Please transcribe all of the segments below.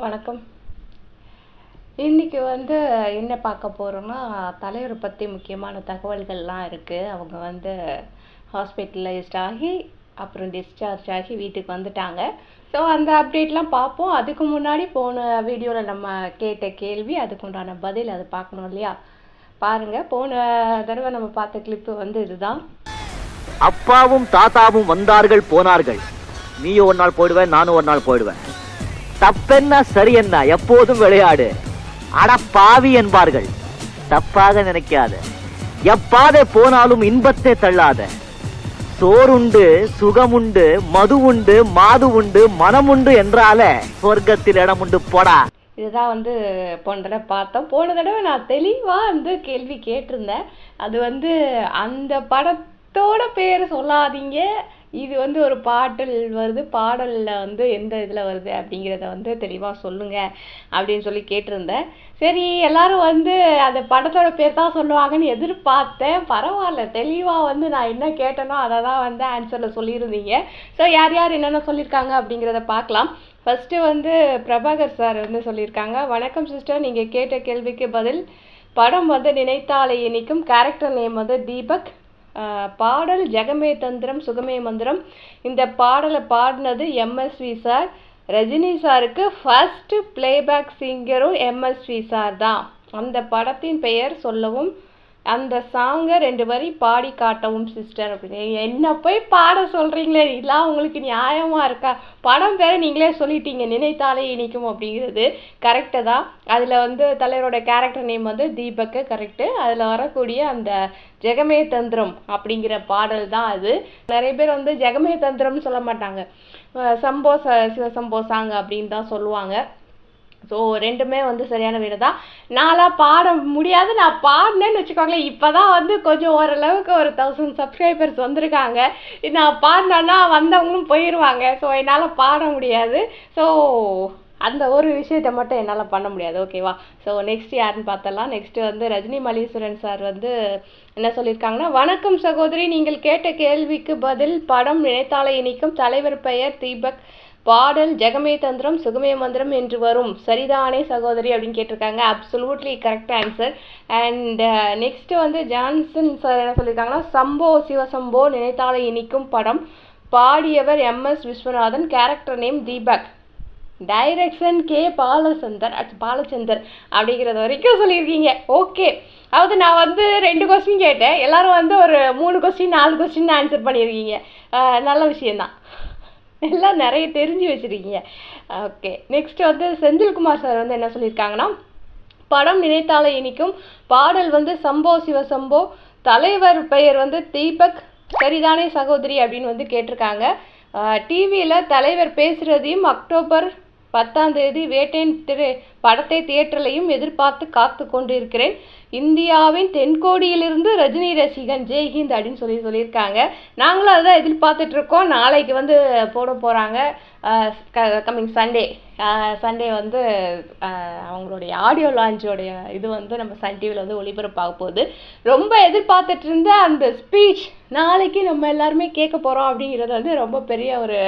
வணக்கம். இன்றைக்கி வந்து என்ன பார்க்க போகிறோன்னா தலைவரை பற்றி முக்கியமான தகவல்கள்லாம் இருக்குது அவங்க வந்து ஹாஸ்பிட்டலைஸ்ட் ஆகி அப்புறம் டிஸ்சார்ஜ் ஆகி வீட்டுக்கு வந்துட்டாங்க. ஸோ அந்த அப்டேட்லாம் பார்ப்போம். அதுக்கு முன்னாடி போன வீடியோவில் நம்ம கேட்ட கேள்வி அதுக்குண்டான பதில் அது பார்க்கணும் இல்லையா? பாருங்கள் போன தடவை நம்ம பார்த்த கிளிப்பு வந்து இதுதான். அப்பாவும் தாத்தாவும் வந்தார்கள் போனார்கள். நீயும் ஒரு நாள் போயிடுவேன் நானும் ஒரு நாள் போயிடுவேன் தப்பென்ன சரி என்ன எப்போதும் விளையாடு. அட பாவி என்பார்கள். தப்பாக நினைக்காத. எப்பாதை போனாலும் இன்பத்தை தள்ளாத. சோறுண்டு சுகமுண்டு மது உண்டு மாது உண்டு மனம் உண்டு என்றாலே சொர்க்கத்தில் இடம் உண்டு போடா. இதுதான் வந்து போன தடவை பார்த்தோம். போன தடவை நான் தெளிவாக வந்து கேள்வி கேட்டிருந்தேன். அது வந்து அந்த படத்தோட பேர் சொல்லாதீங்க. இது வந்து ஒரு பாட்டில் வருது. பாடலில் வந்து எந்த இதில் வருது அப்படிங்கிறத வந்து தெளிவாக சொல்லுங்க அப்படின்னு சொல்லி கேட்டிருந்தேன். சரி எல்லாரும் வந்து அந்த படத்தோட பேர் தான் சொல்லுவாங்கன்னு எதிர்பார்த்தேன். பரவாயில்ல தெளிவாக வந்து நான் என்ன கேட்டேனோ அதை தான் வந்து ஆன்சரில் சொல்லியிருந்தீங்க. ஸோ யார் யார் என்னென்ன சொல்லியிருக்காங்க அப்படிங்கிறத பார்க்கலாம். ஃபஸ்ட்டு வந்து பிரபாகர் சார் வந்து சொல்லியிருக்காங்க. வணக்கம் சிஸ்டர் நீங்கள் கேட்ட கேள்விக்கு பதில் படம் வந்து நினைத்தாலே இனிக்கும். கேரக்டர் நேம் வந்து தீபக். பாடல் ஜெகமே தந்திரம் சுகமே மந்திரம். இந்த பாடலை பாடினது எம்எஸ்வி சார். ரஜினி சாருக்கு ஃபஸ்ட்டு பிளேபேக் சிங்கரும் எம்எஸ்வி சார் தான். அந்த படத்தின் பெயர் சொல்லவும் அந்த சாங்கை ரெண்டு வரி பாடி காட்டவும் சிஸ்டர் அப்படின்னு. என்ன போய் பாட சொல்கிறீங்களே இதெல்லாம் உங்களுக்கு நியாயமாக இருக்கா? படம் பேரை நீங்களே சொல்லிட்டீங்க. நினைத்தாலே இனிக்கும் அப்படிங்கிறது கரெக்டு தான். அதில் வந்து தலைவரோட கேரக்டர் நேம் வந்து தீபக்கு கரெக்டு அதில் வரக்கூடிய அந்த ஜெகமே தந்திரம் அப்படிங்கிற பாடல் தான் அது. நிறைய பேர் வந்து ஜெகமே தந்திரம்னு சொல்ல மாட்டாங்க. சம்போ ச சிவசம்போ சாங் அப்படின்னு தான் சொல்லுவாங்க. ஸோ ரெண்டுமே வந்து சரியான வீடு தான் நான்லாம் பாட முடியாது நான் பாடினேன்னு வச்சுக்கோங்களேன். இப்போ தான் வந்து கொஞ்சம் ஓரளவுக்கு ஒரு தௌசண்ட் சப்ஸ்கிரைபர்ஸ் வந்திருக்காங்க. நான் பாடினேன்னா வந்தவங்களும் போயிடுவாங்க ஸோ என்னால் பாட முடியாது. ஸோ அந்த ஒரு விஷயத்த மட்டும் என்னால் பண்ண முடியாது. ஓகேவா ஸோ நெக்ஸ்ட் யாருன்னு பார்த்தலாம். நெக்ஸ்ட்டு வந்து ரஜினி மலீஸ்வரன் சார் வந்து என்ன சொல்லியிருக்காங்கன்னா வணக்கம் சகோதரி நீங்கள் கேட்ட கேள்விக்கு பதில் படம் நினைத்தாலே இனிக்கும். தலைவர் பெயர் தீபக். பாடல் ஜெகமே தந்திரம் சுகமே மந்திரம் என்று வரும். சரிதானே சகோதரி அப்படின்னு கேட்டிருக்காங்க. Absolutely correct answer and next வந்து ஜான்சன் சார் என்ன சொல்லியிருக்காங்கன்னா சம்போ சிவசம்போ நினைத்தாலே இனிக்கும் படம். பாடியவர் MS Viswanathan character name Deepak. Direction K Balachander at Balachander அப்படிங்கிறது வரைக்கும் சொல்லியிருக்கீங்க. ஓகே அதாவது நான் வந்து ரெண்டு கொஸ்டின் கேட்டேன். எல்லாரும் வந்து ஒரு மூணு கொஸ்டின் நாலு கொஸ்டின் ஆன்சர் பண்ணியிருக்கீங்க. Uh, நல்ல விஷயந்தான் எல்லாம் நிறைய தெரிஞ்சு வச்சிருக்கீங்க. ஓகே நெக்ஸ்ட் வந்து செந்தில்குமார் சார் வந்து என்ன சொல்லியிருக்காங்கன்னா படம் நினைத்தாலே இனிக்கும். பாடல் வந்து சம்போ சிவசம்போ தலைவர் பெயர் வந்து தீபக். சரிதானே சகோதரி அப்படின்னு வந்து கேட்டிருக்காங்க. டிவியில் தலைவர் பேசுகிறதையும் அக்டோபர் பத்தாம் தேதி வேட்டையின் திரு படத்தை தியேட்டர்லையும் எதிர்பார்த்து காத்து கொண்டிருக்கிறேன். இந்தியாவின் தென்கோடியிலிருந்து ரஜினி ரசிகன் ஜெய்ஹிந்த் அப்படின்னு சொல்லி சொல்லியிருக்காங்க. நாங்களும் அதுதான் எதிர்பார்த்துட்டு இருக்கோம். நாளைக்கு வந்து போட போகிறாங்க கம்மிங் சண்டே சண்டே வந்து அவங்களுடைய ஆடியோ லான்ச்சோடைய இது வந்து நம்ம சன் டிவியில் வந்து ஒளிபரப்பாக போகுது. ரொம்ப எதிர்பார்த்துட்டு இருந்த அந்த ஸ்பீச் நாளைக்கு நம்ம எல்லாருமே கேட்க போகிறோம் அப்படிங்கிறது வந்து ரொம்ப பெரிய ஒரு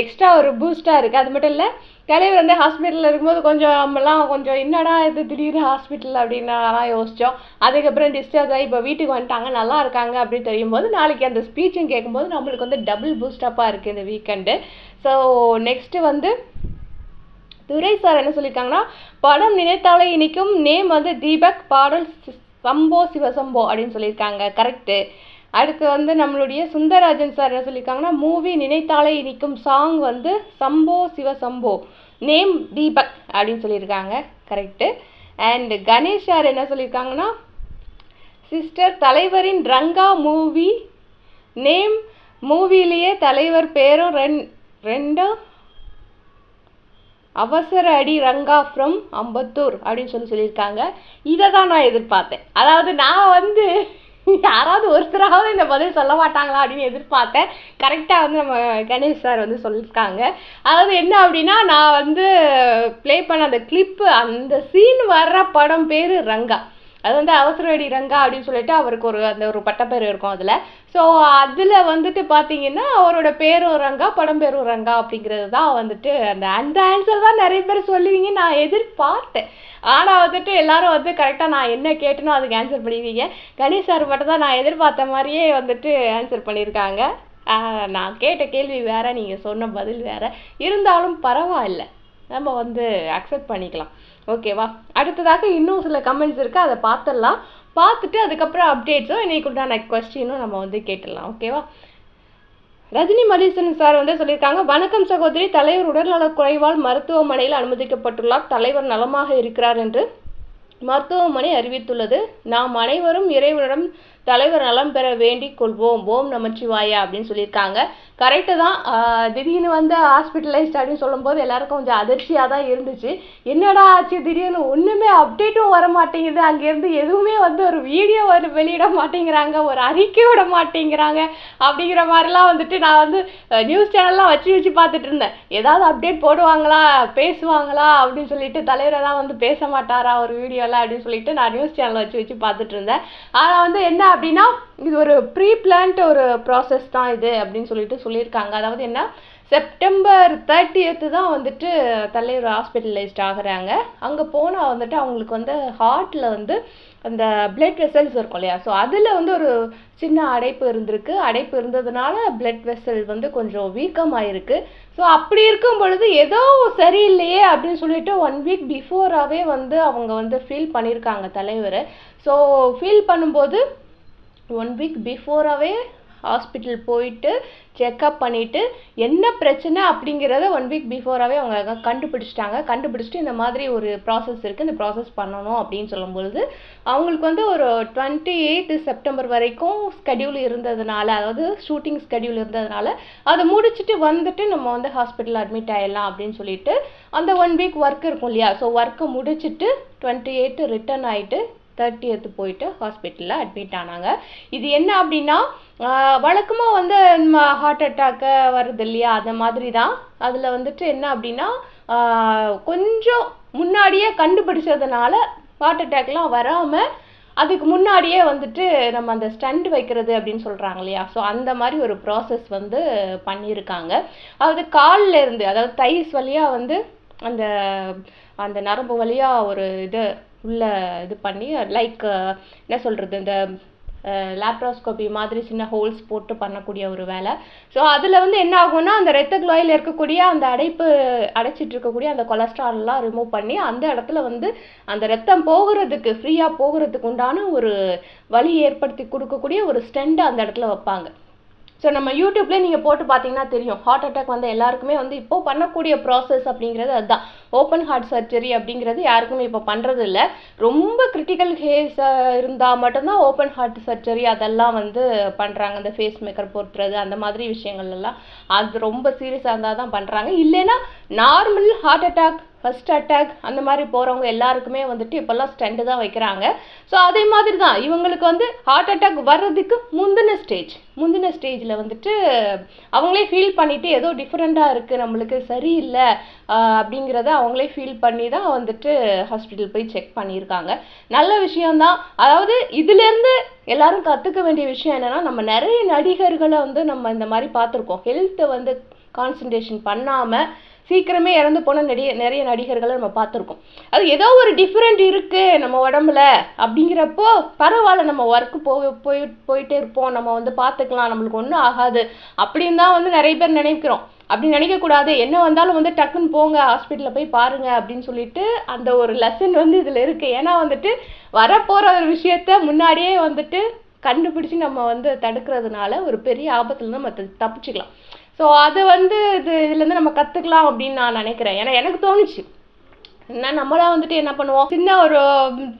எக்ஸ்ட்ரா ஒரு பூஸ்டாக இருக்குது அது மட்டும் இல்லை தலைவர் வந்து ஹாஸ்பிட்டலில் இருக்கும்போது கொஞ்சம் நம்மலாம் கொஞ்சம் என்னடா இது திடீர்னு ஹாஸ்பிட்டல் அப்படின்னாலாம் யோசித்தோம் அதுக்கப்புறம் டிஸ்சார்ஜ் ஆகி இப்போ வீட்டுக்கு வந்துட்டாங்க நல்லா இருக்காங்க அப்படின்னு தெரியும் போது நாளைக்கு அந்த ஸ்பீச்சும் கேட்கும்போது நம்மளுக்கு வந்து டபுள் பூஸ்டப்பாக இருக்குது இந்த வீக்கெண்டு ஸோ நெக்ஸ்ட்டு வந்து துரை சார் என்ன சொல்லியிருக்காங்கன்னா படம் நினைத்தாலே இனிக்கும். நேம் வந்து தீபக் பாடல் சம்போ சிவசம்போ அப்படின்னு சொல்லியிருக்காங்க கரெக்டு அடுத்து வந்து நம்மளுடைய சுந்தரராஜன் சார் என்ன சொல்லியிருக்காங்கன்னா மூவி நினைத்தாலே இனிக்கும். சாங் வந்து சம்போ சிவசம்போ. நேம் தீபக் அப்படின்னு சொல்லியிருக்காங்க கரெக்டு அண்ட் கணேஷ் சார் என்ன சொல்லியிருக்காங்கன்னா சிஸ்டர் தலைவரின் ரங்கா மூவி நேம் மூவிலேயே தலைவர் பேரும் ரெண் ரெண்டும் அவசர அடி ரங்கா ஃப்ரம் அம்பத்தூர் அப்படின்னு சொல்லி சொல்லியிருக்காங்க. இதை தான் நான் எதிர்பார்த்தேன். அதாவது நான் வந்து யாராவது ஒருத்தராவது இந்த பதில் சொல்ல மாட்டாங்களா அப்படின்னு எதிர்பார்த்தேன். கரெக்டாக வந்து நம்ம கணேஷ் சார் வந்து சொல்லியிருக்காங்க அதாவது என்ன அப்படின்னா நான் வந்து ப்ளே பண்ண அந்த கிளிப்பு அந்த சீன் வர்ற படம் பேர் ரங்கா. அது வந்து அவசரவடி ரங்கா அப்படின்னு சொல்லிட்டு அவருக்கு ஒரு அந்த ஒரு பட்டப்பேர் இருக்கும் அதில். ஸோ அதில் வந்துட்டு பார்த்தீங்கன்னா அவரோட பேரும் ரங்கா படம் பேரும் ரங்கா அப்படிங்கிறது தான் வந்துட்டு அந்த அந்த ஆன்சர் தான் நிறைய பேர் சொல்லுவீங்க நான் எதிர்பார்த்தேன். ஆனால் வந்துட்டு எல்லாரும் வந்து கரெக்டாக நான் என்ன கேட்டனோ அதுக்கு ஆன்சர் பண்ணிடுவீங்க. கணேஷ் சார் மட்டும் தான் நான் எதிர்பார்த்த மாதிரியே வந்துட்டு ஆன்சர் பண்ணியிருக்காங்க நான் கேட்ட கேள்வி வேறு நீங்கள் சொன்ன பதில் வேறு. இருந்தாலும் பரவாயில்ல. நம்ம வந்து அக்செப்ட் பண்ணிக்கலாம். ஓகேவா அடுத்ததாக இன்னும் சில கமெண்ட்ஸ் இருக்குது அதை பார்த்துடலாம். பார்த்துட்டு அதுக்கப்புறம் அப்டேட்ஸும் இன்னைக்கு உண்டான கொஸ்டினும் நம்ம வந்து கேட்டுடலாம் ஓகேவா ரஜினி மதீசன் சார் வந்து சொல்லியிருக்காங்க வணக்கம் சகோதரி தலைவர் உடல்நலக் குறைவால் மருத்துவமனையில் அனுமதிக்கப்பட்டுள்ளார். தலைவர் நலமாக இருக்கிறார் என்று மருத்துவமனை அறிவித்துள்ளது. நாம் அனைவரும் இறைவனிடம் தலைவர் நலம் பெற வேண்டிக் கொள்வோம். ஓம் நமச்சிவாயா அப்படின்னு சொல்லியிருக்காங்க. கரெக்டு தான். திடீர்னு வந்து ஹாஸ்பிட்டலைஸ்ட் அப்படின்னு சொல்லும்போது எல்லாருக்கும் கொஞ்சம் அதிர்ச்சியாக தான் இருந்துச்சு. என்னடா ஆச்சு? திடீர்னு ஒன்றுமே அப்டேட்டும் வர மாட்டேங்குது அங்கேருந்து எதுவுமே வந்து ஒரு வீடியோ வந்து வெளியிட மாட்டேங்கிறாங்க. ஒரு அறிக்கை விட மாட்டேங்கிறாங்க. அப்படிங்கிற மாதிரிலாம் வந்துட்டு நான் வந்து நியூஸ் சேனல்லாம் வச்சு வச்சு பார்த்துட்டு இருந்தேன். ஏதாவது அப்டேட் போடுவாங்களா? பேசுவாங்களா? அப்படின்னு சொல்லிட்டு தலைவரெல்லாம் வந்து பேச மாட்டாரா ஒரு வீடியோலாம் அப்படின்னு சொல்லிட்டு நான் நியூஸ் சேனல் வச்சு வச்சு பார்த்துட்டு இருந்தேன். ஆனால் வந்து என்ன அப்படின்னா இது ஒரு ப்ரீ பிளான்ட் ஒரு ப்ராசஸ் தான் இது அப்படின்னு சொல்லிட்டு சொல்லியிருக்காங்க. அதாவது என்ன? செப்டம்பர் தேர்ட்டியத்து தான் வந்துட்டு தலைவர் ஹாஸ்பிட்டலைஸ்ட் ஆகுறாங்க. அங்கே போனால் வந்துட்டு அவங்களுக்கு வந்து ஹார்ட்டில் வந்து அந்த பிளட் வெசல்ஸ் இருக்கும் இல்லையா? ஸோ அதில் வந்து ஒரு சின்ன அடைப்பு இருந்திருக்கு. அடைப்பு இருந்ததுனால பிளட் வெசல் வந்து கொஞ்சம் வீக்கமாயிருக்கு. ஸோ அப்படி இருக்கும் பொழுது ஏதோ சரியில்லையே அப்படின்னு சொல்லிட்டு ஒன் வீக் பிஃபோராகவே வந்து அவங்க வந்து ஃபீல் பண்ணியிருக்காங்க தலைவர். ஸோ ஃபீல் பண்ணும்போது ஒன் வீக் பிஃபோராகவே ஹாஸ்பிட்டல் போயிட்டு செக்கப் பண்ணிவிட்டு என்ன பிரச்சனை அப்படிங்கிறத ஒன் வீக் பிஃபோராகவே அவங்க கண்டுபிடிச்சிட்டாங்க. கண்டுபிடிச்சிட்டு இந்த மாதிரி ஒரு ப்ராசஸ் இருக்குது இந்த ப்ராசஸ் பண்ணணும் அப்படின்னு சொல்லும்பொழுது அவங்களுக்கு வந்து ஒரு டுவெண்ட்டி எயிட் செப்டம்பர் வரைக்கும் ஸ்கெடியூல் இருந்ததுனால அதாவது ஷூட்டிங் ஸ்கெடியூல் இருந்ததுனால அதை முடிச்சுட்டு வந்துட்டு நம்ம வந்து ஹாஸ்பிட்டல் அட்மிட் ஆயிடலாம் அப்படின்னு சொல்லிட்டு அந்த ஒன் வீக் ஒர்க் இருக்கும் இல்லையா? ஸோ ஒர்க்கை முடிச்சுட்டு டுவெண்ட்டி எயிட் ரிட்டர்ன் ஆகிட்டு தேர்ட்டியத்து போயிட்டு ஹாஸ்பிட்டலில் அட்மிட் ஆனாங்க. இது என்ன அப்படின்னா வழக்கமாக வந்து ஹார்ட் அட்டாக்கு வருது இல்லையா? அந்த மாதிரி தான் அதில் வந்துட்டு என்ன அப்படின்னா கொஞ்சம் முன்னாடியே கண்டுபிடிச்சதுனால ஹார்ட் அட்டாக்லாம் வராமல் அதுக்கு முன்னாடியே வந்துட்டு நம்ம அந்த ஸ்டண்ட் வைக்கிறது அப்படின்னு சொல்கிறாங்க இல்லையா? ஸோ அந்த மாதிரி ஒரு ப்ராசஸ் வந்து பண்ணியிருக்காங்க. அதாவது காலில் இருந்து அதாவது தைஸ் வழியாக வந்து அந்த அந்த நரம்பு வழியாக ஒரு இது உள்ள இது பண்ணி லைக் என்ன சொல்கிறது இந்த லேப்ரோஸ்கோபி மாதிரி சின்ன ஹோல்ஸ் போட்டு பண்ணக்கூடிய ஒரு வேலை. ஸோ அதில் வந்து என்ன ஆகும்னா அந்த ரத்த குழாயில் இருக்கக்கூடிய அந்த அடைப்பு அடைச்சிட்டு இருக்கக்கூடிய அந்த கொலஸ்ட்ரால்லாம் ரிமூவ் பண்ணி அந்த இடத்துல வந்து அந்த ரத்தம் போகிறதுக்கு ஃப்ரீயாக போகிறதுக்கு உண்டான ஒரு வழி ஏற்படுத்தி கொடுக்கக்கூடிய ஒரு ஸ்டெண்ட் அந்த இடத்துல வைப்பாங்க. ஸோ நம்ம யூடியூப்லேயே நீங்கள் போட்டு பார்த்தீங்கன்னா தெரியும். ஹார்ட் அட்டாக் வந்து எல்லாருக்குமே வந்து இப்போ பண்ணக்கூடிய ப்ராசஸ் அப்படிங்கிறது அதுதான். ஓப்பன் ஹார்ட் சர்ஜரி அப்படிங்கிறது யாருக்குமே இப்போ பண்ணுறது இல்லை ரொம்ப கிரிட்டிக்கல் கேஸ் இருந்தால் மட்டும்தான் ஓப்பன் ஹார்ட் சர்ஜரி அதெல்லாம் வந்து பண்ணுறாங்க அந்த ஃபேஸ் மேக்கர் போட்டுறது அந்த மாதிரி விஷயங்கள் எல்லாம் அது ரொம்ப சீரியஸாக இருந்தால் தான் பண்ணுறாங்க இல்லைன்னா normal heart attack first attack அந்த மாதிரி போகிறவங்க எல்லாருக்குமே வந்துட்டு இப்போல்லாம் ஸ்டெண்டு தான் வைக்கிறாங்க. ஸோ அதே மாதிரி தான் இவங்களுக்கு வந்து ஹார்ட் அட்டாக் வர்றதுக்கு முந்தின ஸ்டேஜ் முந்தின ஸ்டேஜில் வந்துட்டு அவங்களே ஃபீல் பண்ணிவிட்டு ஏதோ டிஃப்ரெண்ட்டாக இருக்குது நம்மளுக்கு சரியில்லை அப்படிங்கிறத அவங்களே ஃபீல் பண்ணி தான் வந்துட்டு ஹாஸ்பிட்டல் போய் செக் பண்ணியிருக்காங்க. நல்ல விஷயம்தான். அதாவது இதுலேருந்து எல்லாரும் கற்றுக்க வேண்டிய விஷயம் என்னன்னா நம்ம நிறைய நடிகர்களை வந்து நம்ம இந்த மாதிரி பார்த்துருக்கோம். ஹெல்த்தை வந்து கான்சன்ட்ரேஷன் பண்ணாமல் சீக்கிரமே இறந்து போன நிறைய நிறைய நடிகர்களை நம்ம பார்த்துருக்கோம். அது ஏதோ ஒரு டிஃப்ரெண்ட் இருக்குது நம்ம உடம்புல அப்படிங்கிறப்போ பரவாயில்ல நம்ம ஒர்க்கு போய் போய் போயிட்டே இருப்போம். நம்ம வந்து பார்த்துக்கலாம். நம்மளுக்கு ஒன்றும் ஆகாது. அப்படின்னு தான் வந்து நிறைய பேர் நினைக்கிறோம். அப்படி நினைக்கக்கூடாது. என்ன வந்தாலும் வந்து டக்குன்னு போங்க ஹாஸ்பிட்டலில் போய் பாருங்கள் அப்படின்னு சொல்லிட்டு அந்த ஒரு லெசன் வந்து இதில் இருக்குது ஏன்னா வந்துட்டு வரப்போகிற ஒரு விஷயத்த முன்னாடியே வந்துட்டு கண்டுபிடிச்சி நம்ம வந்து தடுக்கிறதுனால ஒரு பெரிய ஆபத்தில் நம்ம தப்பிச்சுக்கலாம். ஸோ அதை வந்து இது இதுலேருந்து நம்ம கற்றுக்கலாம் அப்படின்னு நான் நினைக்கிறேன். ஏன்னா எனக்கு தோணுச்சு. ஏன்னா நம்மளாம் வந்துட்டு என்ன பண்ணுவோம்? சின்ன ஒரு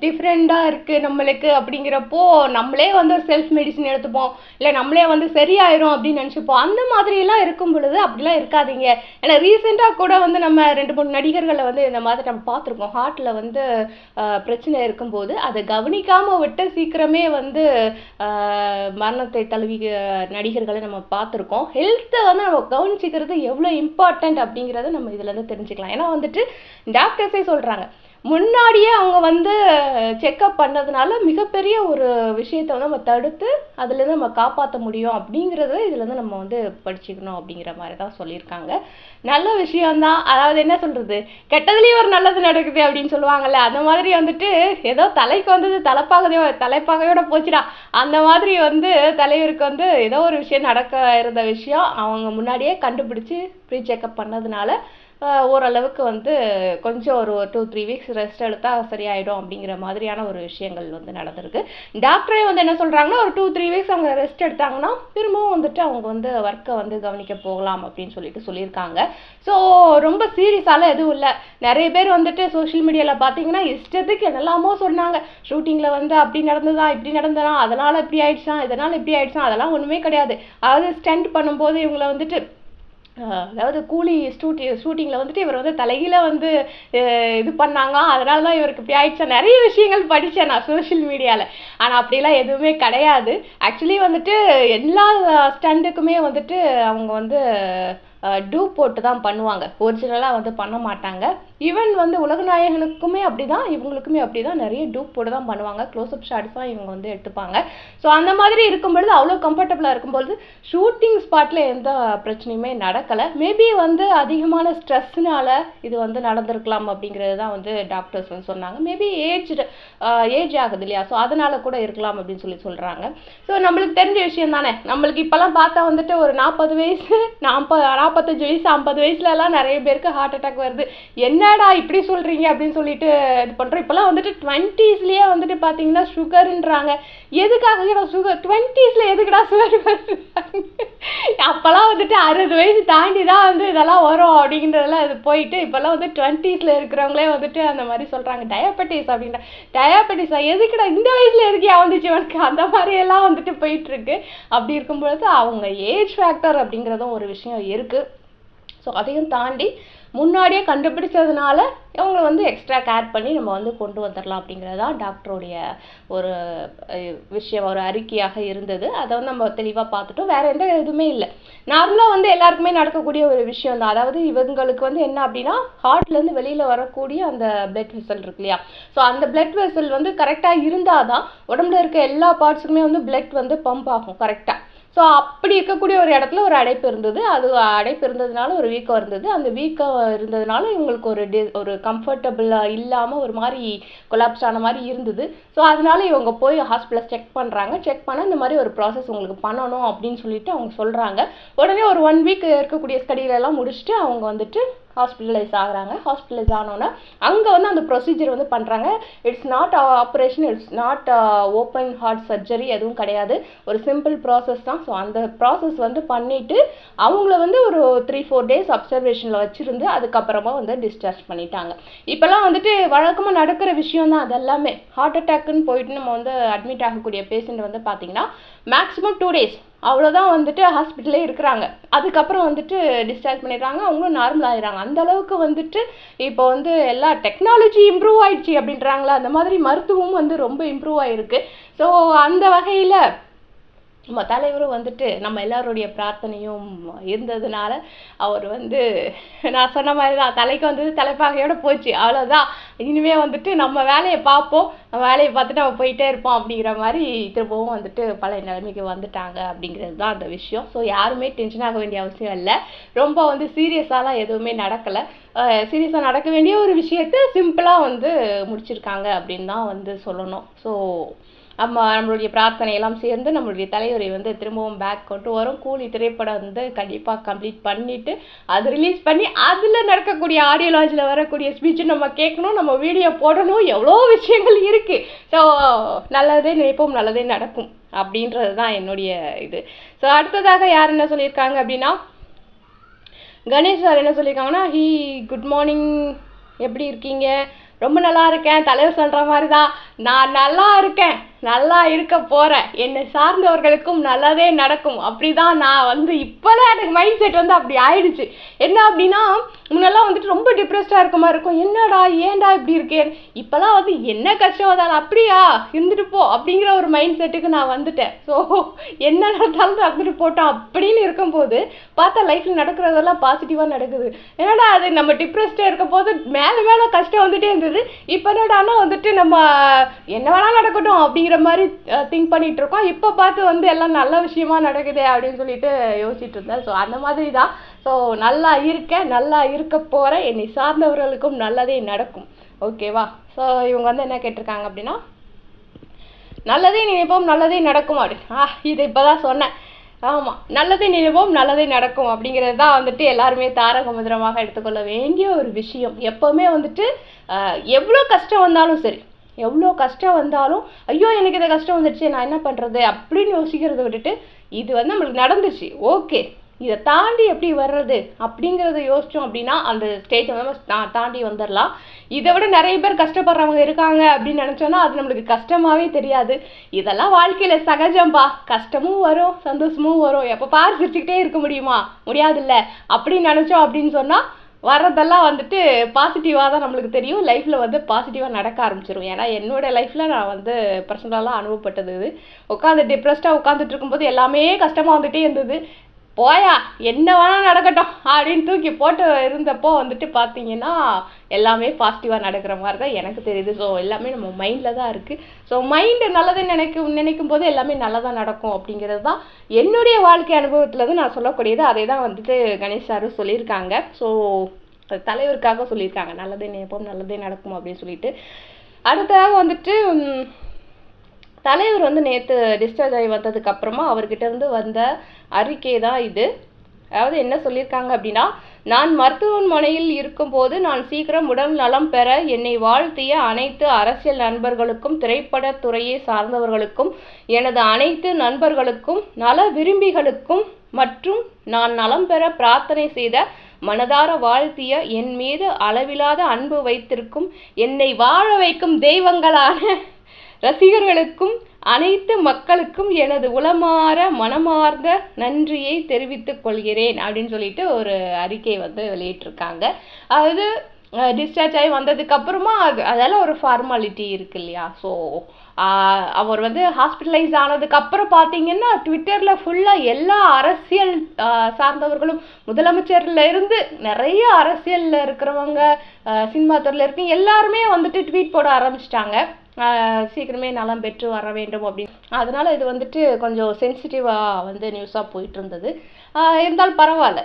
டிஃப்ரெண்ட்டாக இருக்குது நம்மளுக்கு அப்படிங்கிறப்போ நம்மளே வந்து ஒரு செல்ஃப் மெடிசன் எடுத்துப்போம். இல்லை நம்மளே வந்து சரியாயிரும் அப்படின்னு நினச்சிப்போம். அந்த மாதிரிலாம் இருக்கும் பொழுது அப்படிலாம் இருக்காதீங்க. ஏன்னா ரீசெண்டாக கூட வந்து நம்ம ரெண்டு மூணு நடிகர்களை வந்து இந்த மாதிரி நம்ம பார்த்துருக்கோம். ஹார்ட்டில் வந்து பிரச்சனை இருக்கும்போது அதை கவனிக்காமல் விட்டு சீக்கிரமே வந்து மரணத்தை தழுவி நடிகர்களை நம்ம பார்த்துருக்கோம். ஹெல்த்தை வந்து நம்ம கவனிச்சிக்கிறது எவ்வளோ இம்பார்ட்டன்ட் அப்படிங்கிறத நம்ம இதில் இருந்து தெரிஞ்சுக்கலாம். ஏன்னா வந்துட்டு டாக்டர்ஸ் சொல்கிறாங்க முன்னாடியே அவங்க வந்து செக்கப் பண்ணதுனால மிகப்பெரிய ஒரு விஷயத்தை வந்து நம்ம தடுத்து அதுலேருந்து நம்ம காப்பாற்ற முடியும் அப்படிங்கிறத இதுலேருந்து நம்ம வந்து படிச்சுக்கணும் அப்படிங்கிற மாதிரி தான் சொல்லியிருக்காங்க. நல்ல விஷயம்தான். அதாவது என்ன சொல்கிறது கெட்டதுலேயும் ஒரு நல்லது நடக்குது அப்படின்னு சொல்லுவாங்கல்ல அந்த மாதிரி வந்துட்டு ஏதோ தலைக்கு வந்தது தலைப்பாகவே தலைப்பாகையோட போச்சுடா. அந்த மாதிரி வந்து தலைவருக்கு வந்து ஏதோ ஒரு விஷயம் நடக்க இருந்த விஷயம் அவங்க முன்னாடியே கண்டுபிடிச்சி ப்ரீ செக்கப் பண்ணதுனால ஓரளவுக்கு வந்து கொஞ்சம் ஒரு டூ த்ரீ வீக்ஸ் ரெஸ்ட் எடுத்தால் சரியாயிடும் அப்படிங்கிற மாதிரியான ஒரு விஷயங்கள் வந்து நடந்திருக்கு. டாக்டரே வந்து என்ன சொல்கிறாங்கன்னா ஒரு டூ த்ரீ வீக்ஸ் அவங்க ரெஸ்ட் எடுத்தாங்கன்னா திரும்பவும் வந்துட்டு அவங்க வந்து ஒர்க்கை வந்து கவனிக்க போகலாம் அப்படின்னு சொல்லிட்டு சொல்லியிருக்காங்க. ஸோ ரொம்ப சீரியஸால எதுவும் இல்லை. நிறைய பேர் வந்துட்டு சோஷியல் மீடியாவில் பார்த்தீங்கன்னா இஷ்டத்துக்கு என்னெல்லாமோ சொன்னாங்க. ஷூட்டிங்கில் வந்து அப்படி நடந்ததா இப்படி நடந்ததா அதனால் இப்படி ஆயிடுச்சான் இதனால் இப்படி ஆயிடுச்சான் அதெல்லாம் ஒன்றுமே கிடையாது. அதாவது ஸ்டண்ட் பண்ணும்போது இவங்களை வந்துட்டு அதாவது கூலி ஷூட்டி ஷூட்டிங்கில் வந்துட்டு இவர் வந்து தலைகீழ வந்து இது பண்ணாங்க. அதனால தான் இவருக்கு இப்படி ஆயிடுச்சா. நிறைய விஷயங்கள் படித்தேன் நான் சோஷியல் மீடியாவில் ஆனால் அப்படிலாம் எதுவுமே கிடையாது. ஆக்சுவலி வந்துட்டு எல்லா ஸ்டண்டுக்குமே வந்துட்டு அவங்க வந்து டூ போட்டு தான் பண்ணுவாங்க. ஒரிஜினலாக வந்து பண்ண மாட்டாங்க. ஈவன் வந்து உலகநாயகனுக்குமே அப்படிதான் இவங்களுக்குமே அப்படிதான் நிறைய டூப் போட்டு தான் பண்ணுவாங்க க்ளோஸ்அப் ஷாட்ஸ் தான் இவங்க வந்து எடுத்துப்பாங்க. ஸோ அந்த மாதிரி இருக்கும் பொழுது அவ்வளோ கம்ஃபர்டபுளாக இருக்கும்பொழுது ஷூட்டிங் ஸ்பாட்டில் எந்த பிரச்சனையுமே நடக்கலை. மேபி வந்து அதிகமான ஸ்ட்ரெஸ்னால இது வந்து நடந்திருக்கலாம் அப்படிங்கிறது தான் வந்து டாக்டர்ஸ் வந்து சொன்னாங்க. மேபி ஏஜ் ஏஜ் ஆகுது இல்லையா? ஸோ அதனால கூட இருக்கலாம் அப்படின்னு சொல்லி சொல்கிறாங்க ஸோ நம்மளுக்கு தெரிஞ்ச விஷயம் தானே? நம்மளுக்கு இப்போல்லாம் பார்த்தா வந்துட்டு ஒரு நாற்பது வயசு நாற்பது நாற்பத்தஞ்சு வயசு ஐம்பது வயசுலலாம் நிறைய பேருக்கு ஹார்ட் அட்டாக் வருது. என்ன என்னடா இப்படி சொல்கிறீங்க அப்படின்னு சொல்லிட்டு இது பண்ணுறோம் இப்போல்லாம் வந்துட்டு டுவெண்ட்டீஸ்லேயே வந்துட்டு பார்த்தீங்கன்னா சுகருன்றாங்க எதுக்காக சுகர் டுவெண்ட்டீஸில் எதுக்குடா சுகர் வருது அப்போல்லாம் வந்துட்டு அறுபது வயசு தாண்டி தான் வந்து இதெல்லாம் வரும் அப்படிங்கிறதெல்லாம் இது போயிட்டு இப்போல்லாம் வந்து டுவெண்ட்டீஸில் இருக்கிறவங்களே வந்துட்டு அந்த மாதிரி சொல்கிறாங்க டயபெட்டிஸ் அப்படின்ற டயபெட்டிஸா எதுக்குடா இந்த வயசில் எதுக்கு வந்துச்சு உனக்கு? அந்த மாதிரியெல்லாம் வந்துட்டு போயிட்டுருக்கு. அப்படி இருக்கும் பொழுது அவங்க ஏஜ் ஃபேக்டர் அப்படிங்கிறதும் ஒரு விஷயம் இருக்குது ஸோ அதையும் தாண்டி முன்னாடியே கண்டுபிடிச்சதுனால இவங்களை வந்து எக்ஸ்ட்ரா கேர் பண்ணி நம்ம வந்து கொண்டு வந்துடலாம் அப்படிங்கிறது தான் டாக்டருடைய ஒரு விஷயம் ஒரு அறிக்கையாக இருந்தது. அதை வந்து நம்ம தெளிவாக பார்த்துட்டோம். வேறு எந்த இதுவுமே இல்லை. நார்மலாக வந்து எல்லாருக்குமே நடக்கக்கூடிய ஒரு விஷயம் தான். அதாவது இவங்களுக்கு வந்து என்ன அப்படின்னா ஹார்ட்லேருந்து வெளியில் வரக்கூடிய அந்த பிளட் வெசல் இருக்கு இல்லையா? ஸோ அந்த பிளட் வெசல் வந்து கரெக்டாக இருந்தால் தான் உடம்புல இருக்க எல்லா பார்ட்ஸுக்குமே வந்து பிளட் வந்து பம்ப் ஆகும் கரெக்டாக ஸோ அப்படி இருக்கக்கூடிய ஒரு இடத்துல ஒரு அடைப்பு இருந்தது. அது அடைப்பு இருந்ததுனால ஒரு வீக்கம் இருந்தது. அந்த வீக்கம் இருந்ததுனால இவங்களுக்கு ஒரு டி ஒரு கம்ஃபர்டபுளாக இல்லாமல் ஒரு மாதிரி கொலாப்ஸ் ஆன மாதிரி இருந்தது. ஸோ அதனால இவங்க போய் ஹாஸ்பிட்டலில் செக் பண்ணுறாங்க செக் பண்ண இந்த மாதிரி ஒரு ப்ராசஸ் உங்களுக்கு பண்ணணும் அப்படின்னு சொல்லிட்டு அவங்க சொல்கிறாங்க உடனே ஒரு ஒன் வீக் இருக்கக்கூடிய ஸ்டடியிலெல்லாம் முடிச்சுட்டு அவங்க வந்துட்டு ஹாஸ்பிட்டலைஸ் ஆகுறாங்க. ஹாஸ்பிட்டலைஸ் ஆனோன்னே அங்கே வந்து அந்த ப்ரொசீஜர் வந்து பண்ணுறாங்க it's not operation it's not open heart surgery எதுவும் கிடையாது. ஒரு சிம்பிள் ப்ராசஸ் தான். ஸோ அந்த ப்ராசஸ் வந்து பண்ணிவிட்டு அவங்கள வந்து ஒரு த்ரீ ஃபோர் டேஸ் அப்சர்வேஷனில் வச்சுருந்து அதுக்கப்புறமா வந்து டிஸ்சார்ஜ் பண்ணிட்டாங்க. இப்போல்லாம் வந்துட்டு வழக்கமாக நடக்கிற விஷயம் தான் அதெல்லாமே. ஹார்ட் அட்டாக்குன்னு போயிட்டு நம்ம வந்து அட்மிட் ஆகக்கூடிய பேஷண்ட் வந்து பார்த்தீங்கன்னா மேக்ஸிமம் டூ டேஸ் அவ்வளோதான் வந்துட்டு ஹாஸ்பிட்டலே இருக்கிறாங்க. அதுக்கப்புறம் வந்துட்டு டிஸ்சார்ஜ் பண்ணிடுறாங்க. அவங்களும் நார்மல் ஆயிடுறாங்க. அந்த அளவுக்கு வந்துட்டு இப்போ வந்து எல்லா டெக்னாலஜி இம்ப்ரூவ் ஆயிடுச்சு அப்படின்றாங்களா அந்த மாதிரி மருத்துவமும் வந்து ரொம்ப இம்ப்ரூவ் ஆயிருக்கு. ஸோ அந்த வகையில் நம்ம தலைவரும் வந்துட்டு நம்ம எல்லாருடைய பிரார்த்தனையும் இருந்ததுனால அவர் வந்து நான் சொன்ன மாதிரி தான் தலைக்கு வந்தது தலைப்பாகையோடு போச்சு அவ்வளோதான் இனிமே வந்துட்டு நம்ம வேலையை பார்ப்போம் நம்ம வேலையை பார்த்துட்டு நம்ம போயிட்டே இருப்போம் அப்படிங்கிற மாதிரி திரும்பவும் வந்துட்டு பழைய நிலைமைக்கு வந்துட்டாங்க அப்படிங்கிறது தான் அந்த விஷயம். ஸோ யாருமே டென்ஷன் ஆக வேண்டிய அவசியம் இல்லை. ரொம்ப வந்து சீரியஸாலாம் எதுவுமே நடக்கலை. சீரியஸாக நடக்க வேண்டிய ஒரு விஷயத்த சிம்பிளாக வந்து முடிச்சிருக்காங்க அப்படின்னு தான் வந்து சொல்லணும். ஸோ நம்ம நம்மளுடைய பிரார்த்தனை எல்லாம் சேர்ந்து நம்மளுடைய தலைவரை வந்து திரும்பவும் பேக் கொண்டு வரும். கூலி திரைப்படம் வந்து கண்டிப்பாக கம்ப்ளீட் பண்ணிவிட்டு அது ரிலீஸ் பண்ணி அதில் நடக்கக்கூடிய ஆடியோ லாஞ்சில் வரக்கூடிய ஸ்பீச்சு நம்ம கேட்கணும் நம்ம வீடியோ போடணும். எவ்வளோ விஷயங்கள் இருக்குது ஸோ நல்லதே நினைப்போம் நல்லதே நடக்கும் அப்படின்றது தான் என்னுடைய இது. ஸோ அடுத்ததாக யார் என்ன சொல்லியிருக்காங்க அப்படின்னா கணேஷ் சார் என்ன சொல்லியிருக்காங்கன்னா ஹீ குட் மார்னிங் எப்படி இருக்கீங்க? ரொம்ப நல்லா இருக்கேன். தலைவர் சொல்கிற மாதிரி தான் நான் நல்லா இருக்கேன். நல்லா இருக்க போகிறேன் என்னை சார்ந்தவர்களுக்கும் நல்லதே நடக்கும். அப்படிதான் நான் வந்து இப்போதான் எனக்கு மைண்ட் செட் வந்து அப்படி ஆயிடுச்சு. என்ன அப்படின்னா முன்னெல்லாம் வந்துட்டு ரொம்ப டிப்ரெஸ்டாக இருக்க மாதிரி இருக்கும். என்னடா ஏன்டா இப்படி இருக்கேன்? இப்போலாம் வந்து என்ன கஷ்டம் வந்தாலும் அப்படியா? இருந்துட்டு போ அப்படிங்கிற ஒரு மைண்ட் செட்டுக்கு நான் வந்துட்டேன். ஸோ என்ன நடந்தாலும் நடந்துட்டு போட்டோம் அப்படின்னு இருக்கும்போது பார்த்தா லைஃப்பில் நடக்கிறதெல்லாம் பாசிட்டிவாக நடக்குது. என்னடா அது நம்ம டிப்ரெஸ்டாக இருக்கும் போது மேலே மேலே கஷ்டம் வந்துட்டே இருந்தது. இப்போ என்னடானா வந்துட்டு நம்ம என்ன வேணாலும் நடக்கட்டும் அப்படிங்கிற மாதிரி திங்க் பண்ணிட்டு இருக்கோம் இப்போ பார்த்து வந்து எல்லாம் நல்ல விஷயமா நடக்குது அப்படின்னு சொல்லிட்டு யோசிச்சுட்டு இருந்தேன். ஸோ அந்த மாதிரி தான். ஸோ நல்லா இருக்கேன் நல்லா இருக்க போகிறேன் என்னை சார்ந்தவர்களுக்கும் நல்லதே நடக்கும். ஓகேவா ஸோ இவங்க வந்து என்ன கேட்டிருக்காங்க அப்படின்னா நல்லதே நினைப்போம் நல்லதே நடக்கும் அப்படி. ஆ இது இப்போதான் சொன்னேன். ஆமாம் நல்லதே நினைவோம் நல்லதே நடக்கும் அப்படிங்கிறது தான் வந்துட்டு எல்லாருமே தாரக மந்திரமாக எடுத்துக்கொள்ள வேண்டிய ஒரு விஷயம். எப்போவுமே வந்துட்டு எவ்வளோ கஷ்டம் வந்தாலும் சரி எவ்வளோ கஷ்டம் வந்தாலும் ஐயோ எனக்கு இந்த கஷ்டம் வந்துடுச்சு நான் என்ன பண்ணுறது அப்படின்னு யோசிக்கிறத விட்டுட்டு இது வந்து நம்மளுக்கு நடந்துச்சு. ஓகே இதை தாண்டி எப்படி வர்றது அப்படிங்கிறத யோசிச்சோம் அப்படின்னா அந்த ஸ்டேஜை வந்து நம்ம தாண்டி வந்துடலாம். இதை விட நிறைய பேர் கஷ்டப்படுறவங்க இருக்காங்க அப்படின்னு நினச்சோன்னா அது நம்மளுக்கு கஷ்டமாவே தெரியாது. இதெல்லாம் வாழ்க்கையில் சகஜம்பா. கஷ்டமும் வரும் சந்தோஷமும் வரும். எப்போ பார் சிரிச்சுக்கிட்டே இருக்க முடியுமா? முடியாதுல்ல. அப்படின்னு நினச்சோம் அப்படின்னு சொன்னால் வர்றதெல்லாம் வந்துட்டு பாசிட்டிவாக தான் நம்மளுக்கு தெரியும். லைஃப்பில் வந்து பாசிட்டிவாக நடக்க ஆரம்பிச்சிடும் ஏன்னா என்னோட லைஃப்பில் நான் வந்து பர்சனலாக அனுபவப்பட்டது இது. உட்காந்து டிப்ரெஸ்டாக உட்காந்துட்டு இருக்கும்போது எல்லாமே கஷ்டமாக வந்துகிட்டே இருந்தது. போயா என்ன வேணால் நடக்கட்டும் அப்படின்னு தூக்கி போட்டு இருந்தப்போ வந்துட்டு பார்த்தீங்கன்னா எல்லாமே பாசிட்டிவாக நடக்கிற மாதிரி தான் எனக்கு தெரியுது. ஸோ எல்லாமே நம்ம மைண்டில் தான் இருக்குது ஸோ மைண்டு நல்லது நினைக்கும் நினைக்கும் போது எல்லாமே நல்லதாக நடக்கும் அப்படிங்கிறது தான் என்னுடைய வாழ்க்கை அனுபவத்துலேருந்து நான் சொல்லக்கூடியது. அதை தான் வந்துட்டு கணேஷ் சாரும் சொல்லியிருக்காங்க. ஸோ தலைவருக்காக சொல்லியிருக்காங்க. நல்லதே நினைப்போம் நல்லதே நடக்கும் அப்படின்னு சொல்லிட்டு. அடுத்ததாக வந்துட்டு தலைவர் வந்து நேற்று டிஸ்சார்ஜ் ஆகி வந்ததுக்கு அப்புறமா அவர்கிட்ட இருந்து வந்த அறிக்கை தான் இது. அதாவது என்ன சொல்லியிருக்காங்க அப்படின்னா நான் மருத்துவமனையில் இருக்கும்போது நான் சீக்கிரம் உடல் நலம் பெற என்னை வாழ்த்திய அனைத்து அரசியல் நண்பர்களுக்கும் திரைப்படத் துறையை சார்ந்தவர்களுக்கும் எனது அனைத்து நண்பர்களுக்கும் நல விரும்பிகளுக்கும் மற்றும் நான் நலம் பெற பிரார்த்தனை செய்த மனதார வாழ்த்திய என் மீது அளவிலாத அன்பு வைத்திருக்கும் என்னை வாழ வைக்கும் தெய்வங்களான ரசிகர்களுக்கும் அனைத்து மக்களுக்கும் எனது உளமாற மனமார்ந்த நன்றியை தெரிவித்துக் கொள்கிறேன் அப்படின்னு சொல்லிட்டு ஒரு அறிக்கை வந்து வெளியிட்டிருக்காங்க. அதாவது டிஸ்சார்ஜ் ஆகி வந்ததுக்கப்புறமா அது அதெல்லாம் ஒரு ஃபார்மாலிட்டி இருக்கு இல்லையா? ஸோ அவர் வந்து ஹாஸ்பிட்டலைஸ் ஆனதுக்கப்புறம் பார்த்தீங்கன்னா ட்விட்டரில் ஃபுல்லாக எல்லா அரசியல் சார்ந்தவர்களும் முதலமைச்சர்ல இருந்து நிறைய அரசியலில் இருக்கிறவங்க சினிமா துறையில் இருக்கு எல்லாருமே வந்துட்டு ட்வீட் போட ஆரம்பிச்சிட்டாங்க. சீக்கிரமே நலம் பெற்று வர வேண்டும் அப்படின்னு. அதனால் இது வந்துட்டு கொஞ்சம் சென்சிட்டிவாக வந்து நியூஸாக போயிட்டு இருந்தது. இருந்தாலும் பரவாயில்ல.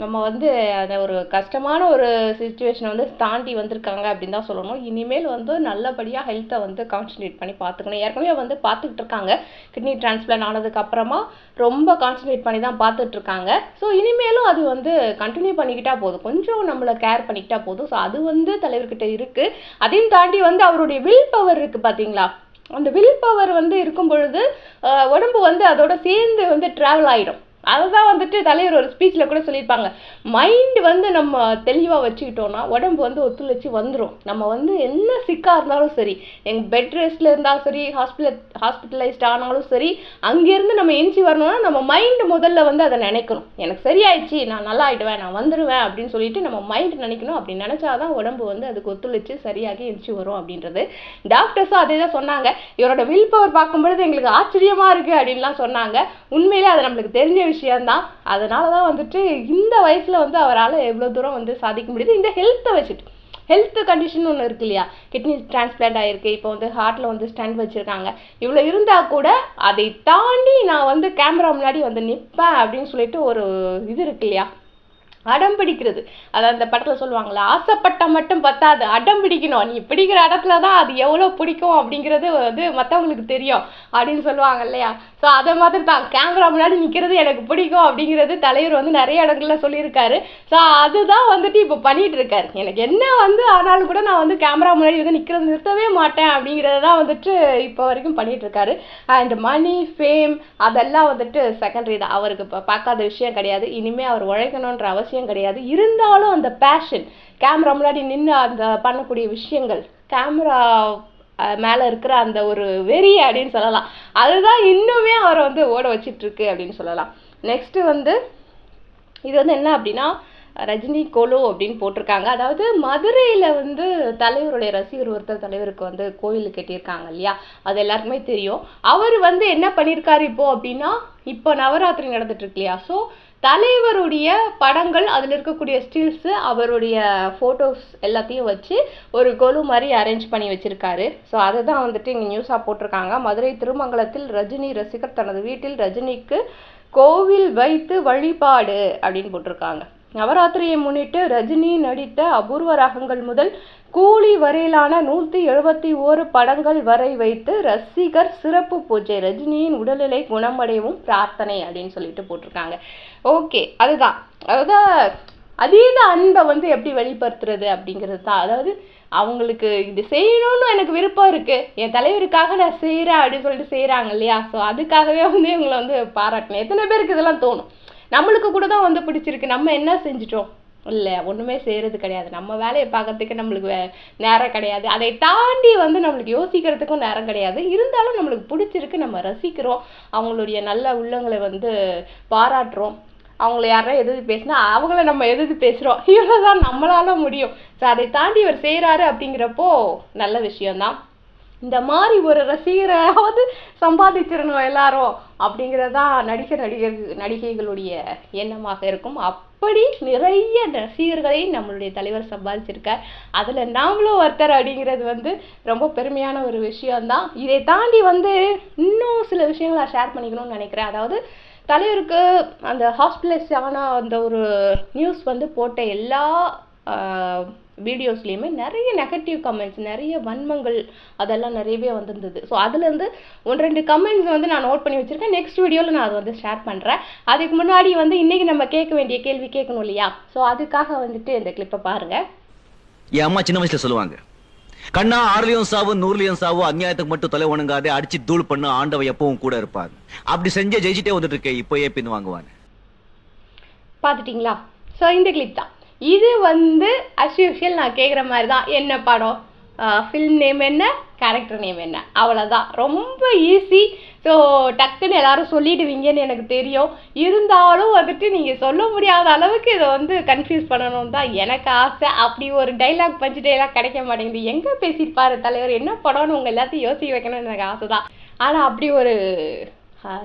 நம்ம வந்து அந்த ஒரு கஷ்டமான ஒரு சுச்சுவேஷனை வந்து தாண்டி வந்திருக்காங்க அப்படின்னு தான் சொல்லணும். இனிமேல் வந்து நல்லபடியாக ஹெல்த்தை வந்து கான்சன்ட்ரேட் பண்ணி பார்த்துக்கணும். ஏற்கனவே வந்து பார்த்துக்கிட்டு இருக்காங்க. கிட்னி டிரான்ஸ்பிளான் ஆனதுக்கப்புறமா ரொம்ப கான்சன்ட்ரேட் பண்ணி தான் பார்த்துட்டு இருக்காங்க. ஸோ இனிமேலும் அது வந்து கண்டினியூ பண்ணிக்கிட்டா போதும். கொஞ்சம் நம்மளை கேர் பண்ணிக்கிட்டா போதும். ஸோ அது வந்து தலைவர்கிட்ட இருக்குது அதையும் தாண்டி வந்து அவருடைய வில் பவர் இருக்குது பார்த்தீங்களா அந்த வில் பவர் வந்து இருக்கும் பொழுது உடம்பு வந்து அதோட சேர்ந்து வந்து ட்ராவல் ஆகிடும் அதுதான் வந்துட்டு தலைவர் ஒரு ஸ்பீச்சில் கூட சொல்லியிருப்பாங்க. மைண்டு வந்து நம்ம தெளிவாக வச்சுக்கிட்டோம்னா உடம்பு வந்து ஒத்துழைச்சி வந்துடும் நம்ம வந்து என்ன சிக்காக இருந்தாலும் சரி எங்கள் பெட் ரெஸ்ட்டில் இருந்தாலும் சரி ஹாஸ்பிட்டல் ஹாஸ்பிட்டலைஸ்ட் ஆனாலும் சரி அங்கேருந்து நம்ம எஞ்சி வரணும்னா நம்ம மைண்டு முதல்ல வந்து அதை நினைக்கணும். எனக்கு சரியாயிடுச்சு நான் நல்லா ஆயிடுவேன் நான் வந்துடுவேன் அப்படின்னு சொல்லிட்டு நம்ம மைண்ட் நினைக்கணும். அப்படி நினச்சாதான் உடம்பு வந்து அதுக்கு ஒத்துழைச்சி சரியாகி எஞ்சி வரும் அப்படின்றது. டாக்டர்ஸும் அதே தான் சொன்னாங்க. இவரோட வில் பவர் பார்க்கும்பொழுது எங்களுக்கு ஆச்சரியமாக இருக்குது அப்படின்லாம் சொன்னாங்க. உண்மையிலே அது நம்மளுக்கு தெரிஞ்ச விஷயம். விஷயந்தான் அதனால தான் வந்துட்டு இந்த வயசில் வந்து அவரால் எவ்வளோ தூரம் வந்து சாதிக்க முடியுது. இந்த ஹெல்த்தை வச்சுட்டு. ஹெல்த் கண்டிஷன் ஒன்று இருக்கு இல்லையா? கிட்னி டிரான்ஸ்பிளான்ட் ஆகிருக்கு இப்போ வந்து ஹார்ட்டில் வந்து ஸ்டண்ட் வச்சுருக்காங்க. இவ்வளோ இருந்தால் கூட அதை தாண்டி நான் வந்து கேமரா முன்னாடி வந்து நிற்பேன் அப்படின்னு சொல்லிட்டு ஒரு இது இருக்கு இல்லையா? அடம் பிடிக்கிறது. அது அந்த படத்தில் சொல்லுவாங்களே ஆசைப்பட்ட மட்டும் பத்தாது அடம் பிடிக்கணும். நீ பிடிக்கிற இடத்துல தான் அது எவ்வளோ பிடிக்கும் அப்படிங்கிறது வந்து மற்றவங்களுக்கு தெரியும் அப்படின்னு சொல்லுவாங்க இல்லையா? ஸோ அதை மாதிரி தான் கேமரா முன்னாடி நிற்கிறது எனக்கு பிடிக்கும் அப்படிங்கிறது தலைவர் வந்து நிறைய இடங்கள்ல சொல்லியிருக்காரு. ஸோ அதுதான் வந்துட்டு இப்போ பண்ணிட்டு இருக்காரு எனக்கு என்ன வந்து ஆனாலும் கூட நான் வந்து கேமரா முன்னாடி வந்து நிற்கிறது நிறுத்தவே மாட்டேன் அப்படிங்கிறத தான் வந்துட்டு இப்போ வரைக்கும் பண்ணிட்டு இருக்காரு அண்ட் மணி ஃபேம் அதெல்லாம் வந்துட்டு செகண்டரி தான். அவருக்கு இப்போ பார்க்காத விஷயம் கிடையாது. இனிமேல் அவர் உழைக்கணுன்ற அவசியம் கிடையாது. இருந்தாலும் அந்த பேஷன் கேமரா முன்னாடி நின்று அந்த பண்ணக்கூடிய விஷயங்கள் கேமரா மேலே மேல இருக்கிற அந்த ஒரு வெறி அப்படின்னு சொல்லலாம். அதுதான் இன்னுமே அவரை வந்து ஓட வச்சிட்டு இருக்கு அப்படின்னு சொல்லலாம். நெக்ஸ்ட் வந்து இது வந்து என்ன அப்படின்னா ரஜினி கோலு அப்படின்னு போட்டிருக்காங்க. அதாவது மதுரையில வந்து தலைவருடைய ரசிகர் ஒருத்தர் தலைவருக்கு வந்து கோயில் கட்டியிருக்காங்க இல்லையா? அது எல்லாருக்குமே தெரியும். அவர் வந்து என்ன பண்ணியிருக்காரு இப்போ அப்படின்னா இப்போ நவராத்திரி நடந்துட்டு இருக்கு இல்லையா? ஸோ தலைவருடைய படங்கள் அதில் இருக்கக்கூடிய ஸ்டில்ஸு அவருடைய ஃபோட்டோஸ் எல்லாத்தையும் வச்சு ஒரு கொலு மாதிரி அரேஞ்ச் பண்ணி வச்சுருக்காரு. ஸோ அதை தான் வந்துட்டு இங்கே நியூஸாக போட்டிருக்காங்க. மதுரை திருமங்கலத்தில் ரஜினி ரசிகர் தனது வீட்டில் ரஜினிக்கு கோவில் வைத்து வழிபாடு அப்படின்னு போட்டிருக்காங்க. நவராத்திரியை முன்னிட்டு ரஜினி நடித்த அபூர்வ ராகங்கள் முதல் கூலி வரையிலான நூற்றி எழுபத்தி ஓரு படங்கள் வரை வைத்து ரசிகர் சிறப்பு பூஜை ரஜினியின் உடல்நிலை குணமடையவும் பிரார்த்தனை அப்படின்னு சொல்லிட்டு போட்டிருக்காங்க. ஓகே அதுதான். அதாவது அதீத அன்பை வந்து எப்படி வெளிப்படுத்துறது அப்படிங்கிறது தான். அதாவது அவங்களுக்கு இது செய்யணும்னு எனக்கு விருப்பம் இருக்குது என் தலைவருக்காக நான் செய்கிறேன் அப்படின்னு சொல்லிட்டு செய்கிறாங்க இல்லையா? ஸோ அதுக்காகவே வந்து இவங்களை வந்து பாராட்டினேன் எத்தனை பேருக்கு இதெல்லாம் தோணும்? நம்மளுக்கு கூட தான் வந்து பிடிச்சிருக்கு. நம்ம என்ன செஞ்சிட்டோம்? இல்லை ஒன்றுமே செய்கிறது கிடையாது. நம்ம வேலையை பார்க்கறதுக்கு நம்மளுக்கு வே- நேரம் கிடையாது. அதை தாண்டி வந்து நம்மளுக்கு யோசிக்கிறதுக்கும் நேரம் கிடையாது. இருந்தாலும் நம்மளுக்கு பிடிச்சிருக்கு. நம்ம ரசிக்கிறோம். அவங்களுடைய நல்ல உள்ளங்களை வந்து பாராட்டுறோம். அவங்கள யாரா எதிர்த்து பேசினா அவங்கள நம்ம எதிர்த்து பேசுகிறோம் இவ்வளோதான் நம்மளால முடியும். ஸோ அதை தாண்டி இவர் செய்கிறாரு அப்படிங்கிறப்போ நல்ல விஷயம்தான். இந்த மாதிரி ஒரு ரசிகராவது சம்பாதிச்சிடணும் எல்லாரும் அப்படிங்கிறதான் நடிகர் நடிகர் நடிகைகளுடைய எண்ணமாக இருக்கும். அப்படி நிறைய ரசிகர்களை நம்மளுடைய தலைவர் சம்பாதிச்சிருக்கார். அதில் நாமளும் ஒருத்தர் அப்படிங்கிறது வந்து ரொம்ப பெருமையான ஒரு விஷயம்தான். இதை தாண்டி வந்து இன்னும் சில விஷயங்களை ஷேர் பண்ணிக்கணும்னு நினைக்கிறேன். அதாவது தலைவருக்கு அந்த ஹாஸ்பிட்டலைஸ் ஆன அந்த ஒரு நியூஸ் வந்து போட்ட எல்லா வீடியோஸ்லேயுமே நிறைய நெகட்டிவ் கமெண்ட்ஸ் நிறைய வன்மங்கள் அதெல்லாம் நிறையவே வந்திருந்தது. ஸோ அதுலேருந்து ஒன்று ரெண்டு கமெண்ட்ஸ் வந்து நான் நோட் பண்ணி வச்சுருக்கேன். நெக்ஸ்ட் வீடியோவில் நான் அதை வந்து ஷேர் பண்ணுறேன் அதுக்கு முன்னாடி வந்து இன்றைக்கி நம்ம கேட்க வேண்டிய கேள்வி கேட்கணும் இல்லையா? ஸோ அதுக்காக வந்துட்டு இந்த கிளிப்பை பாருங்கள் என் அம்மா சின்ன வயசுல சொல்லுவாங்க கண்ணா ஆறுலயும் சாவு நூறுலயும் சாவு அநியாயத்துக்கு மட்டும் தொலை வணங்காதே அடிச்சு தூள் பண்ண ஆண்டவ எப்பவும் கூட இருப்பாங்க அப்படி செஞ்சே ஜெயிச்சிட்டே வந்துட்டு இருக்கே இப்போ ஏன் பின் வாங்குவாங்க பார்த்துட்டிங்களா? ஸோ இந்த கிளிப் தான். இது வந்து as நான் கேட்குற மாதிரி தான் என்ன படம்? ஃபில்ம் நேம் என்ன? கேரக்டர் நேம் என்ன? அவ்வளோதான் ரொம்ப ஈஸி ஸோ டக்குன்னு எல்லாரும் சொல்லிடுவீங்கன்னு எனக்கு தெரியும். இருந்தாலும் வந்துட்டு நீங்கள் சொல்ல முடியாத அளவுக்கு இதை வந்து கன்ஃபியூஸ் பண்ணணும் தான் எனக்கு ஆசை. அப்படி ஒரு டைலாக் பஞ்சு டைலாக் கிடைக்க மாட்டேங்குது. எங்கே பேசியிருப்பாரு தலைவர்? என்ன படம்னு உங்கள் எல்லாத்தையும் யோசிக்க வைக்கணும்னு எனக்கு ஆசை தான் ஆனால் அப்படி ஒரு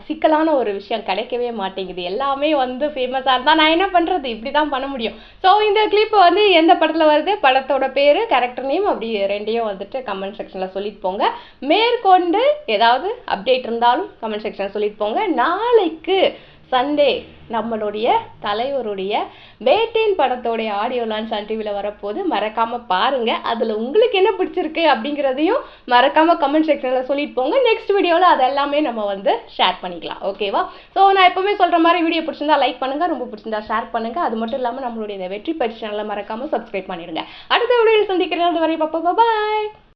சிக்கலான ஒரு விஷயம் கிடைக்கவே மாட்டேங்குது. எல்லாமே வந்து ஃபேமஸாக இருந்தால் நான் என்ன பண்ணுறது இப்படி தான் பண்ண முடியும். ஸோ இந்த கிளிப் வந்து எந்த படத்தில் வருது? படத்தோட பேர் கேரக்டர் நேம் அப்படி ரெண்டையும் வந்துட்டு கமெண்ட் செக்ஷனில் சொல்லிட்டு போங்க. மேற்கொண்டு ஏதாவது அப்டேட் இருந்தாலும் கமெண்ட் செக்ஷனில் சொல்லிட்டு போங்க. நாளைக்கு சண்டே நம்மளுடைய தலைவருடைய வேட்டேன் படத்தோடைய ஆடியோ லான்ச் சன் டிவியில் வரப்போது மறக்காம பாருங்க. அதில் உங்களுக்கு என்ன பிடிச்சிருக்கு அப்படிங்கிறதையும் மறக்காம கமெண்ட் செக்ஷனில் சொல்லிட்டு போங்க. நெக்ஸ்ட் வீடியோவில் அதெல்லாமே நம்ம வந்து ஷேர் பண்ணிக்கலாம். ஓகேவா ஸோ நான் எப்பவுமே சொல்கிற மாதிரி வீடியோ பிடிச்சிருந்தா லைக் பண்ணுங்க. ரொம்ப பிடிச்சிருந்தா ஷேர் பண்ணுங்க. அது மட்டும் இல்லாமல் நம்மளுடைய இந்த வெற்றி பயிற்சி சேனலை மறக்காம சப்ஸ்கிரைப் பண்ணிடுங்க. அடுத்த வீடியோவில் சந்திக்கிறேன். அது வரை பாப்பா பாய்